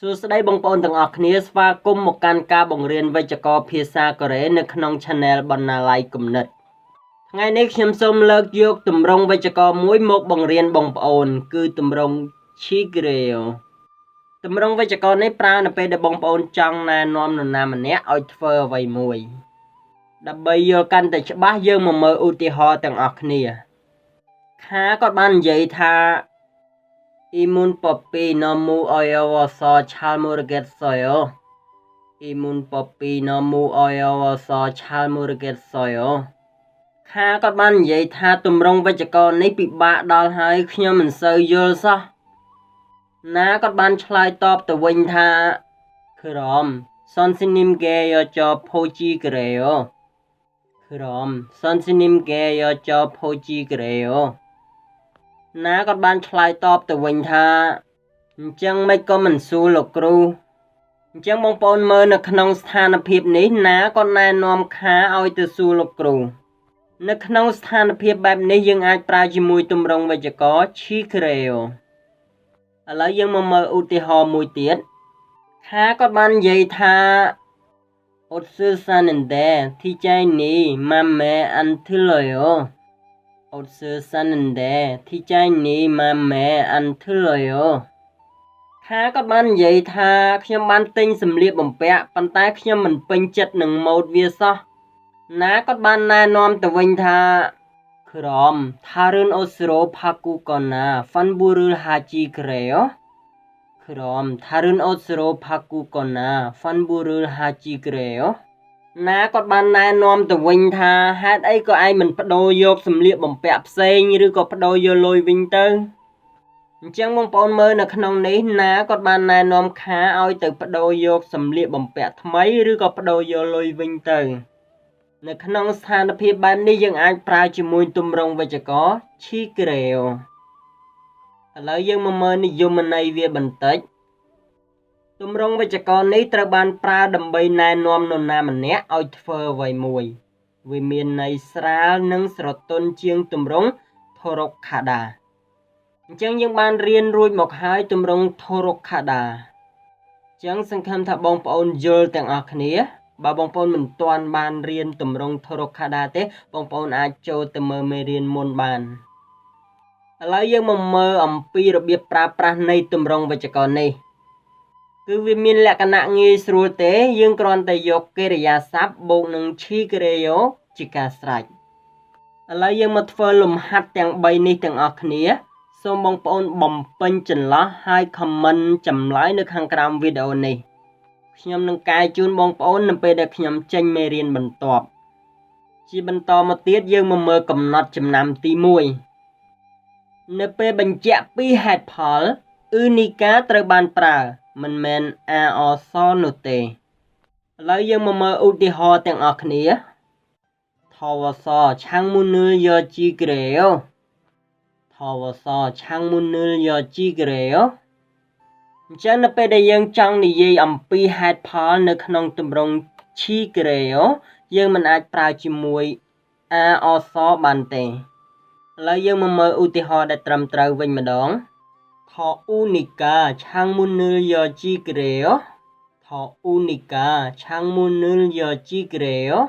សួស្តីបងប្អូនទាំងអស់គ្នាស្វាគមន៍មកកាន់ការបង្រៀនវេយ្យាករណ៍ភាសាកូរ៉េនៅក្នុង Channel បណ្ណាល័យគំនិតថ្ងៃនេះខ្ញុំសូមលើកយកទម្រង់វេយ្យាករណ៍មួយមកបង្រៀនបងប្អូន គឺទម្រង់ chigreo ទម្រង់វេយ្យាករណ៍នេះប្រើនៅពេលដែលបងប្អូនចង់ណែនាំនរណាម្នាក់ឲ្យធ្វើអ្វីមួយដើម្បីយល់កាន់តែច្បាស់យើងមកមើលឧទាហរណ៍ទាំងអស់គ្នាខាគាត់បាននិយាយថា Imun popi nomu oyo so chal murget soyo Imun popi nomu oyo so chal murget soyo ខាគាត់បាននិយាយថាទម្រង់វេយ្យាករណ៍នេះពិបាកដល់ហើយខ្ញុំមិនសូវយល់សោះណាគាត់បានឆ្លើយតបទៅវិញថាក្រមសនស៊ីនីមហ្គេយោចផូជីក្រេយោក្រមសនស៊ីនីមហ្គេយោចផូជីក្រេយោ ណាគាត់បានឆ្លើយតបទៅវិញថាអញ្ចឹងមិនក៏មិនសួរលោកគ្រូអញ្ចឹងបងប្អូនមើលនៅក្នុងស្ថានភាពនេះណាគាត់ណែនាំខាឲ្យទៅសួរលោកគ្រូនៅក្នុងស្ថានភាពបែបនេះយើងអាចប្រើជាមួយទម្រង់វេយ្យាករណ៍ chikreo ឥឡូវយើងមកមើលឧទាហរណ៍មួយទៀតខាគាត់បាននិយាយថាអត់សឺសានិន ដែទីចៃនេះម៉ាម៉ែអានធឺឡយោអត់សឺសានិនដែទីចៃនេះម៉ាម៉ែអានធឺឡយោខាគាត់បាននិយាយថាខ្ញុំបានទិញសម្លៀកបំពាក់ប៉ុន្តែខ្ញុំមិនពេញចិត្តនឹងម៉ូដវាសោះណាគាត់បានណែនាំទៅវិញថាក្រមថារឿនអូស្រូផាគូកូណាហ្វាន់ប៊ូរុលហាជីក្រេយោក្រមថារឿនអូស្រូផាគូកូណាហ្វាន់ប៊ូរុលហាជីក្រេយោ ណាគាត់បានណែនាំទៅវិញថាហេតុអីក៏ឯងមិនបដូរយកសម្លៀកបំពាក់ផ្សេងឬក៏បដូរយកលុយវិញទៅអញ្ចឹងបងប្អូនមើលនៅក្នុងនេះណាគាត់បានណែនាំខាឲ្យទៅបដូរយកសម្លៀកបំពាក់ថ្មីឬក៏បដូរយកលុយវិញទៅនៅក្នុងស្ថានភាពបែបនេះយើងអាចប្រើជាមួយទម្រង់វេយ្យាករណ៍ chigreo ឥឡូវយើងមកមើលនិយមន័យវាបន្តិច ទម្រង់វេយ្យាករណ៍នេះត្រូវបានប្រើដើម្បីណែនាំនរណាម្នាក់ឲ្យធ្វើអ្វីមួយ វាមានន័យស្រាលនិងស្រទន់ជាងទម្រង់ thorokhada អញ្ចឹងយើងបានរៀនរួចមកហើយទម្រង់ thorokhada អញ្ចឹងសង្ឃឹមថាបងប្អូនយល់ទាំងអស់គ្នាបើបងប្អូនមិនទាន់បានរៀនទម្រង់ Thorokhada ទេ បងប្អូនអាចចូលទៅមើលមេរៀនមុនបានឥឡូវយើងមកមើលអំពីរបៀបប្រើប្រាស់នៃទម្រង់វេយ្យាករណ៍នេះ គឺវាមានលក្ខណៈងាយស្រួលទេ យើងគ្រាន់តែយកកិរិយាសព្ទបូកនឹង chi kreo ជាការស្រេចឥឡូវយើងមកធ្វើលំហាត់ទាំង3នេះទាំងអស់គ្នាសូមបងប្អូនបំពេញចន្លោះហើយ comment ចម្លើយនៅខាងក្រោមវីដេអូនេះខ្ញុំនឹងកែជូនបងប្អូននៅពេលដែលខ្ញុំចេញមេរៀនបន្ទាប់ជាបន្តមកទៀតយើងមកមើលកំណត់ចំណាំទី1នៅពេលបញ្ជាក់ពីហេតុផលអ៊ឺនីកាត្រូវបានប្រើ មិនមែនអាអសនោះទេឥឡូវយើងមកមើលឧទាហរណ៍ទាំងអស់គ្នាថវសឆាំងមុននឺយោជីក្រេយោថវសឆាំងមុននឺយោជីក្រេយោអញ្ចឹងនៅពេលដែលយើងចង់និយាយអំពីហេតុផលនៅក្នុងទម្រង់ chi creo យើងមិនអាចប្រើជាមួយ a អសបានទេឥឡូវយើងមកមើលឧទាហរណ៍ដែលត្រឹមត្រូវវិញម្ដង ថអ៊ូនីកាឆាំងមុននឺយោជីក្រេអូថអ៊ូនីកាឆាំងមុននឺយោជីក្រេអូ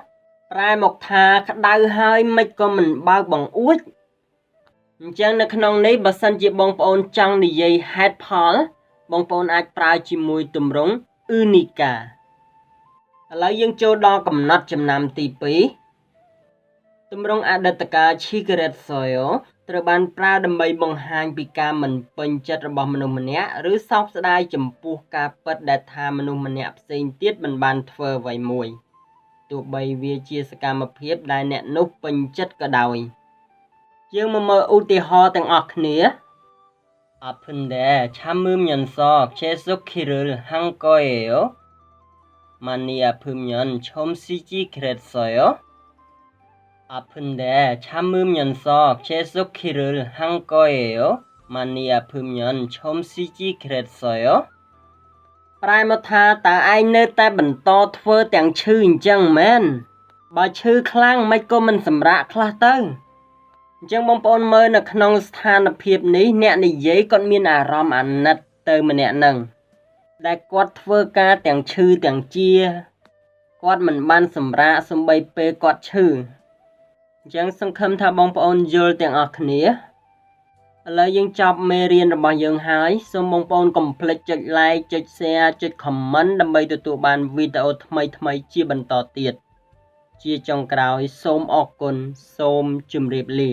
ប្រែមកថាក្តៅហើយមិនក៏មិនបើកបង្អួចអញ្ចឹងនៅក្នុងនេះបើសិនជាបងប្អូនចង់និយាយហេតុផលបងប្អូនអាចប្រើជាមួយទម្រង់ unica ឥឡូវយើងចូលដល់កំណត់ចំណាំទី2ទម្រង់អតីតកាល Chigret Soyo ត្រូវបានប្រើដើម្បីបង្ហាញពីការមិនពេញចិត្តរបស់មនុស្សម្នាក់ឬសោកស្ដាយចំពោះការពិតដែលថាមនុស្សម្នាក់ផ្សេងទៀតមិនបានធ្វើអ្វីមួយទោះបីវាជាសកម្មភាពដែលអ្នកនោះពេញចិត្តក៏ដោយយើងមកមើលឧទាហរណ៍ទាំងអស់គ្នា 아픈데 참으면서 계속 키를 한 거예요? 많이 아프면 좀 쉬지 그랬어요? 아픈데 참으면서 계속 키를 한 거예요? 많이 아프면 좀 쉬지 그랬어요? ប្រែមកថាតើឯងនៅតែបន្តធ្វើទាំងឈឺអញ្ចឹងមែនបើឈឺខ្លាំងមិនក៏មិនសម្រាកខ្លះទៅអញ្ចឹងបងប្អូនមើលនៅក្នុងស្ថានភាពនេះអ្នកនិយាយគាត់មានអារម្មណ៍អាណិតទៅម្នាក់ហ្នឹង ដែលគាត់ធ្វើការទាំងឈឺទាំងជាគាត់មិនបានសម្រាកសំបីពេលគាត់ឈឺ អញ្ចឹងសង្ឃឹមថាបងប្អូនយល់ទាំងអស់គ្នាឥឡូវយើងចប់មេរៀនរបស់យើងហើយសូមបងប្អូនកុំភ្លេចចុច like ចុច share ចុច comment ដើម្បីទទួលបានវីដេអូថ្មីៗជាបន្តទៀតជាចុងក្រោយសូមអរគុណសូមជម្រាបលា